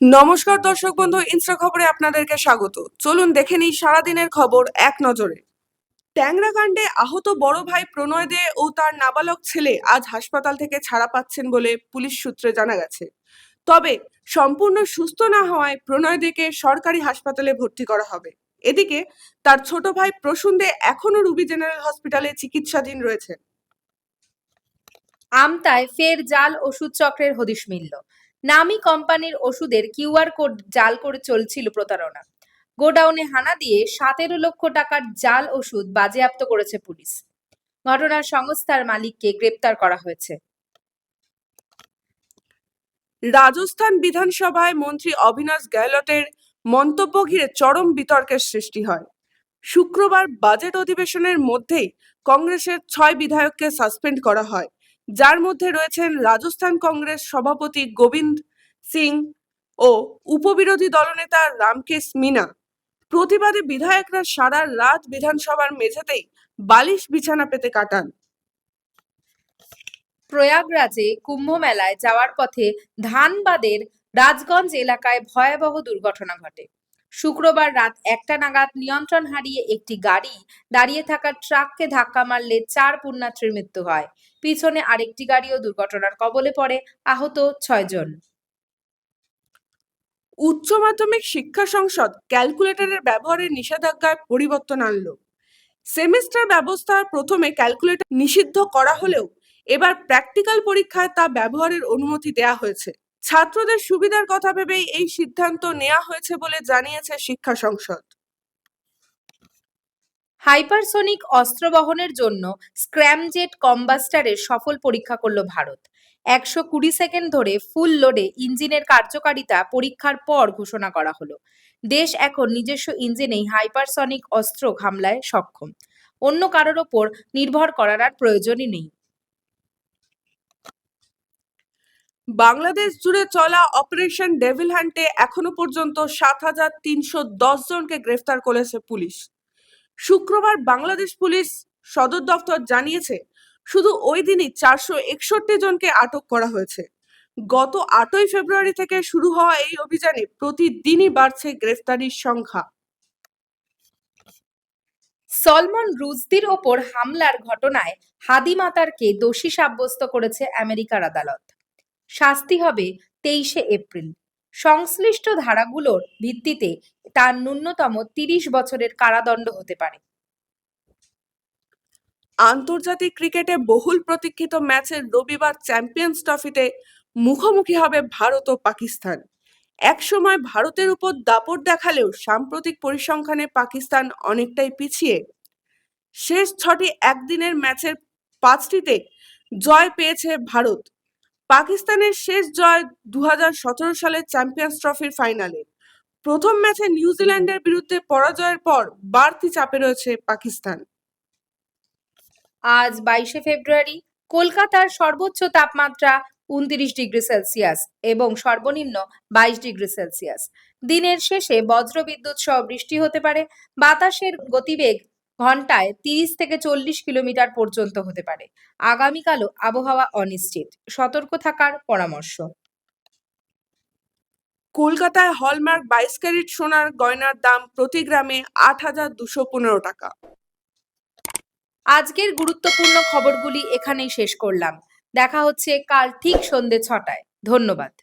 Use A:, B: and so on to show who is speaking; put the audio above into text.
A: নমস্কার দর্শক বন্ধু, ইনস্টা খবরে আপনাদেরকে স্বাগত। চলুন দেখে নিই সারাদিনের খবর এক নজরে। ট্যাংরা কাণ্ডে আহত বড় ভাই প্রণয় দে ও তার নাবালক ছেলে আজ হাসপাতাল থেকে ছাড়া পাচ্ছেন বলে পুলিশ সূত্রে জানা গেছে। তবে সম্পূর্ণ সুস্থ না হওয়ায় প্রণয় দেকে সরকারি হাসপাতালে ভর্তি করা হবে। এদিকে তার ছোট ভাই প্রসূন দে এখনও রুবি জেনারেল হসপিটালে চিকিৎসাধীন রয়েছে
B: আমতায় ফের জাল ওষুধ চক্রের হদিশ মিলল। নামি কোম্পানির ওষুধের কিউআর কোড জাল করে চলছিল প্রতারণা। গোডাউনে হানা দিয়ে সতেরো লক্ষ টাকার জাল ওষুধ বাজেয়াপ্ত করেছে পুলিশ। ঘটনার সংস্থার মালিককে গ্রেপ্তার করা হয়েছে।
A: রাজস্থান বিধানসভায় মন্ত্রী অবিনাশ গেহলটের মন্তব্য ঘিরে চরম বিতর্কের সৃষ্টি হয়। শুক্রবার বাজেট অধিবেশনের মধ্যেই কংগ্রেসের ছয় বিধায়ককে সাসপেন্ড করা হয়। যার মধ্যে রয়েছেন রাজস্থান কংগ্রেস সভাপতি গোবিন্দ সিং ও উপবিরোধী দলনেতা রামকেশ মিনা। প্রতিবাদে বিধায়করা সারা রাত বিধানসভার মেঝেতেই বালিশ বিছানা পেতে কাটান।
B: প্রয়াগরাজে কুম্ভ মেলায় যাওয়ার পথে ধানবাদের রাজগঞ্জ এলাকায় ভয়াবহ দুর্ঘটনা ঘটে। শুক্রবার রাত একটা নাগাদ নিয়ন্ত্রণ হারিয়ে একটি গাড়ি দাঁড়িয়ে থাকা ট্রাককে ধাক্কা মারলে চার পুণ্যার্থীর মৃত্যু হয়। পিছনে আরেকটি গাড়িও দুর্ঘটনার কবলে পড়ে, আহত ছয়জন
A: উচ্চ মাধ্যমিক শিক্ষা সংসদ ক্যালকুলেটরের ব্যবহারের নিষেধাজ্ঞায় পরিবর্তন আনল। সেমিস্টার ব্যবস্থার প্রথমে ক্যালকুলেটর নিষিদ্ধ করা হলেও এবার প্র্যাকটিক্যাল পরীক্ষায় তা ব্যবহারের অনুমতি দেয়া হয়েছে। ছাত্রদের সুবিধার কথা ভেবেই এই সিদ্ধান্ত নেওয়া হয়েছে বলে জানিয়েছে শিক্ষা সংসদ।
B: হাইপারসোনিক অস্ত্র বহনের জন্য স্ক্র্যামজেট কম্বাস্টারের সফল পরীক্ষা করল ভারত। একশো কুড়ি সেকেন্ড ধরে ফুল লোডে ইঞ্জিনের কার্যকারিতা পরীক্ষার পর ঘোষণা করা হলো। দেশ এখন নিজস্ব ইঞ্জিনেই হাইপারসনিক অস্ত্র হামলায় সক্ষম। অন্য কারোর ওপর নির্ভর করার আর প্রয়োজনই নেই।
A: বাংলাদেশ জুড়ে চলা অপারেশন ডেভিল হান্টে এখনও পর্যন্ত সাত হাজার তিনশো দশ জনকে গ্রেফতার করেছে পুলিশ। শুক্রবার বাংলাদেশ পুলিশ সদর দফতর জানিয়েছে, শুধু ওই দিনই চারশো একষট্টি জনকে আটক করা হয়েছে। গত আটই ফেব্রুয়ারি থেকে শুরু হওয়া এই অভিযানে প্রতিদিনই বাড়ছে গ্রেফতারির সংখ্যা।
B: সলমন রুজদির ওপর হামলার ঘটনায় হাদি মাতারকে দোষী সাব্যস্ত করেছে আমেরিকার আদালত। শাস্তি হবে তেইশে এপ্রিল। সংশ্লিষ্ট ধারাগুলোর ভিত্তিতে তার ন্যূনতম তিরিশ বছরের কারাদণ্ড হতে পারে।
A: আন্তর্জাতিক ক্রিকেটে বহুল প্রতীক্ষিত ম্যাচের রবিবার চ্যাম্পিয়ন্স ট্রফিতে মুখোমুখি হবে ভারত ও পাকিস্তান। একসময় ভারতের উপর দাপট দেখালেও সাম্প্রতিক পরিসংখ্যানে পাকিস্তান অনেকটাই পিছিয়ে। শেষ ছটি একদিনের ম্যাচের পাঁচটিতে জয় পেয়েছে ভারত। পাকিস্তানের শেষ জয় দু সালের চ্যাম্পিয়ন্স ট্রফির ফাইনালে। প্রথম ম্যাচে নিউজিল্যান্ডের বিরুদ্ধে পরাজয়ের পর বাড়তি চাপে রয়েছে পাকিস্তান।
B: আজ বাইশে ফেব্রুয়ারি কলকাতার সর্বোচ্চ তাপমাত্রা উনত্রিশ ডিগ্রি সেলসিয়াস এবং সর্বনিম্ন বাইশ ডিগ্রি সেলসিয়াস। দিনের শেষে বজ্রবিদ্যুৎ সহ বৃষ্টি হতে পারে। বাতাসের গতিবেগ ঘন্টায় তিরিশ থেকে চল্লিশ কিলোমিটার পর্যন্ত হতে পারে। আগামীকালও আবহাওয়া অনিশ্চিত। সতর্ক থাকার পরামর্শ।
A: কলকাতায় হলমার্ক বাইশ ক্যারেট সোনার গয়নার দাম প্রতি গ্রামে আট হাজার দুশো পনেরো টাকা।
B: আজকের গুরুত্বপূর্ণ খবরগুলি এখানেই শেষ করলাম। দেখা হচ্ছে কাল ঠিক সন্ধে ছটায়। ধন্যবাদ।